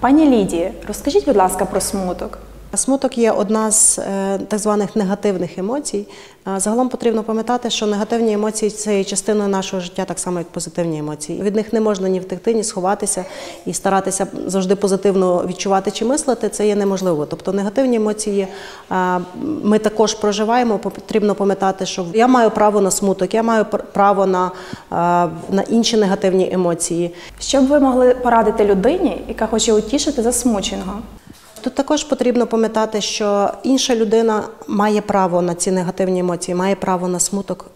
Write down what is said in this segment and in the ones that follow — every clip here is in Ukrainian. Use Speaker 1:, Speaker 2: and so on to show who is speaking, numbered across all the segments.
Speaker 1: Пані Лідії, розкажіть, будь ласка, про смуток.
Speaker 2: Смуток є одна з е, так званих негативних емоцій. Загалом потрібно пам'ятати, що негативні емоції це є частиною нашого життя, так само як позитивні емоції. Від них не можна ні втекти, ні сховатися і старатися завжди позитивно відчувати чи мислити. Це є неможливо. Тобто негативні емоції ми також проживаємо. Потрібно пам'ятати, що я маю право на смуток, я маю пр- право на, на інші негативні емоції.
Speaker 1: Що б ви могли порадити людині, яка хоче утішити засмученого?
Speaker 2: Тут також потрібно пам'ятати, що інша людина має право на ці негативні емоції, має право на смуток.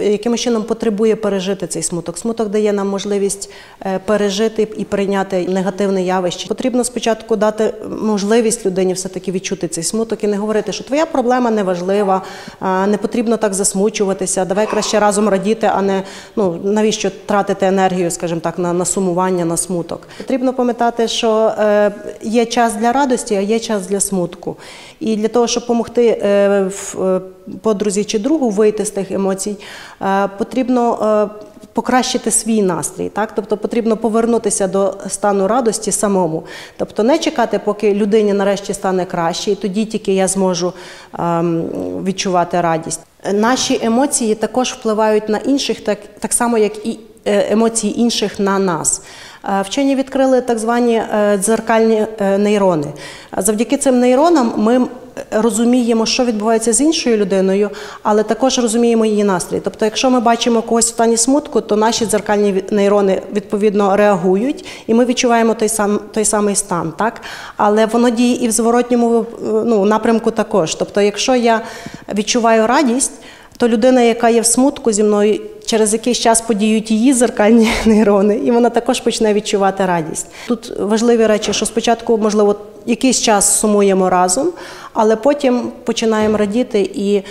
Speaker 2: Якимось чином потребує пережити цей смуток. Смуток дає нам можливість е, пережити і прийняти негативне явище. Потрібно спочатку дати можливість людині все-таки відчути цей смуток і не говорити, що твоя проблема не важлива, не потрібно так засмучуватися. Давай краще разом радіти, а не ну навіщо тратити енергію, скажімо так, на, на сумування, на смуток. Потрібно пам'ятати, що е, є час для радості, а є час для смутку. І для того, щоб допомогти е, подрузі чи другу вийти з тих емоцій, потрібно. е, Покращити свій настрій, так тобто потрібно повернутися до стану радості самому, тобто не чекати, поки людині нарешті стане краще, і тоді тільки я зможу ем, відчувати радість. Наші емоції також впливають на інших, так, так само як і е, емоції інших на нас. Е, Вчені відкрили так звані е, дзеркальні е, нейрони. Завдяки цим нейронам ми розуміємо, що відбувається з іншою людиною, але також розуміємо її настрій. Тобто, якщо ми бачимо когось в стані смутку, то наші дзеркальні нейрони відповідно реагують, і ми відчуваємо той сам той самий стан. Так? Але воно діє і в зворотньому ну, напрямку також. Тобто, якщо я відчуваю радість, то людина, яка є в смутку зі мною, через якийсь час подіють її зеркальні нейрони, і вона також почне відчувати радість. Тут важливі речі, що спочатку, можливо, якийсь час сумуємо разом, але потім починаємо радіти, і е,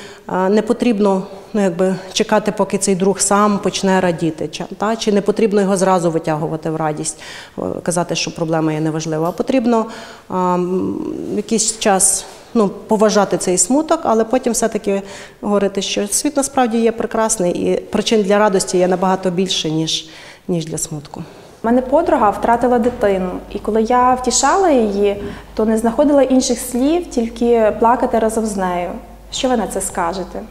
Speaker 2: не потрібно ну, якби, чекати, поки цей друг сам почне радіти. Та? чи не потрібно його зразу витягувати в радість, е, казати, що проблема є неважлива. А потрібно м, якийсь час ну, поважати цей смуток, але потім все-таки говорити, що світ насправді є прекрасний і причин для радості є набагато більше, ніж, ніж для смутку.
Speaker 1: У мене подруга втратила дитину, і коли я втішала її, то не знаходила інших слів, тільки плакати разом з нею. Що ви на це скажете?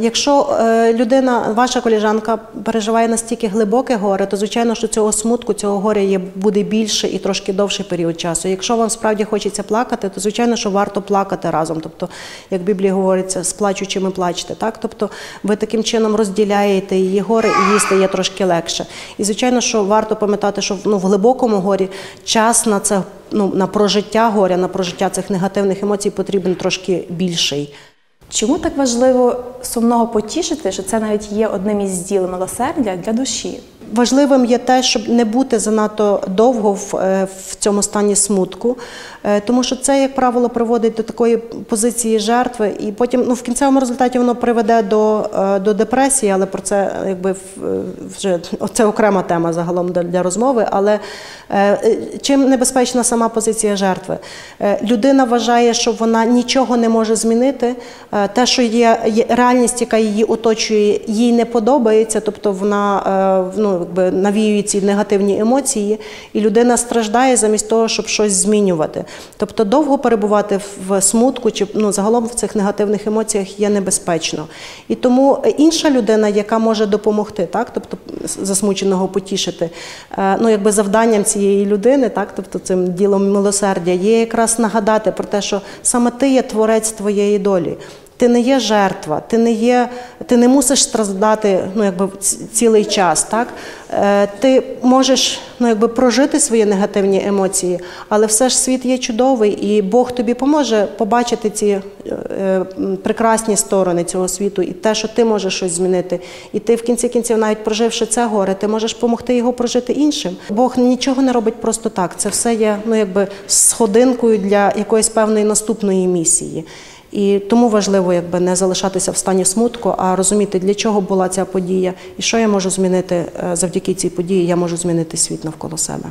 Speaker 2: Якщо е, людина, ваша коліжанка, переживає настільки глибоке горе, то звичайно, що цього смутку, цього горя є буде більше і трошки довший період часу. Якщо вам справді хочеться плакати, то звичайно, що варто плакати разом. Тобто, як в Біблії говориться, з плачучими плачте. Так, тобто ви таким чином розділяєте її горе, і їй стає трошки легше. І звичайно, що варто пам'ятати, що ну, в глибокому горі час на це ну на прожиття горя, на прожиття цих негативних емоцій потрібен трошки більший.
Speaker 1: Чому так важливо сумного потішити, що це навіть є одним із діл милосердя для душі?
Speaker 2: Важливим є те, щоб не бути занадто довго в, е, в цьому стані смутку, е, тому що це, як правило, приводить до такої позиції жертви, і потім ну, в кінцевому результаті воно приведе до, е, до депресії, але про це якби вже це окрема тема загалом для, розмови. Але чим небезпечна сама позиція жертви? Людина вважає, що вона нічого не може змінити. Те, що є, є реальність, яка її оточує, їй не подобається, тобто вона ну, якби навіює ці негативні емоції, і людина страждає замість того, щоб щось змінювати. Тобто довго перебувати в смутку чи ну, загалом в цих негативних емоціях є небезпечно. І тому інша людина, яка може допомогти, так, тобто засмученого потішити, е, ну, якби завданням цієї людини, так, тобто цим ділом милосердя, є якраз нагадати про те, що саме ти є творець твоєї долі. Ти не є жертва, ти не є, ти не мусиш страждати ну, якби, цілий час. Так? Е, ти можеш ну, якби, прожити свої негативні емоції, але все ж світ є чудовий, і Бог тобі поможе побачити ці е, прекрасні сторони цього світу і те, що ти можеш щось змінити. І ти в кінці кінців, навіть проживши це горе, ти можеш допомогти його прожити іншим. Бог нічого не робить просто так. Це все є ну, якби, сходинкою для якоїсь певної наступної місії. І тому важливо якби не залишатися в стані смутку, а розуміти, для чого була ця подія, і що я можу змінити е, завдяки цій події. Я можу змінити світ навколо себе.